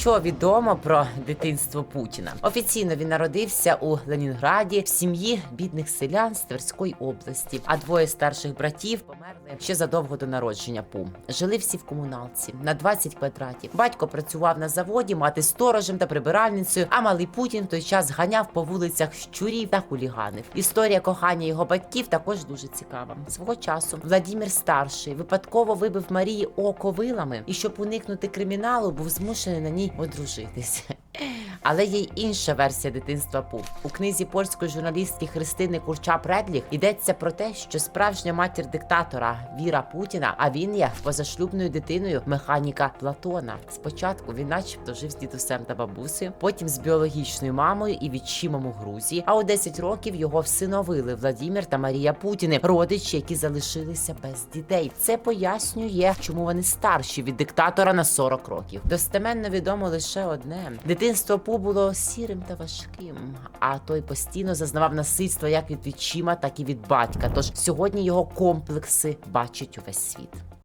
Що відомо про дитинство Путіна? Офіційно він народився у Ленінграді в сім'ї бідних селян з Тверської області, а двоє старших братів ще задовго до народження Пум. Жили всі в комуналці на 20 квадратів. Батько працював на заводі, мати сторожем та прибиральницею. А малий Путін в той час ганяв по вулицях щурів та хуліганів. Історія кохання його батьків також дуже цікава. Свого часу Владимир старший випадково вибив Марії око вилами, і щоб уникнути криміналу, був змушений на ній одружитися. Але є й інша версія дитинства Пув. У книзі польської журналістки Христини Курча Предліх йдеться про те, що справжня матір диктатора Віра Путіна, а він є позашлюбною дитиною механіка Платона. Спочатку він, начебто, жив з дідусем та бабусею, потім з біологічною мамою і відчимом у Грузії. А у 10 років його всиновили Владімір та Марія Путіни, родичі, які залишилися без дітей. Це пояснює, чому вони старші від диктатора на 40 років. Достеменно відомо лише одне: дитинство Пу було сірим та важким, а той постійно зазнавав насильства як від відчима, так і від батька. Тож сьогодні його комплекси бачить увесь світ.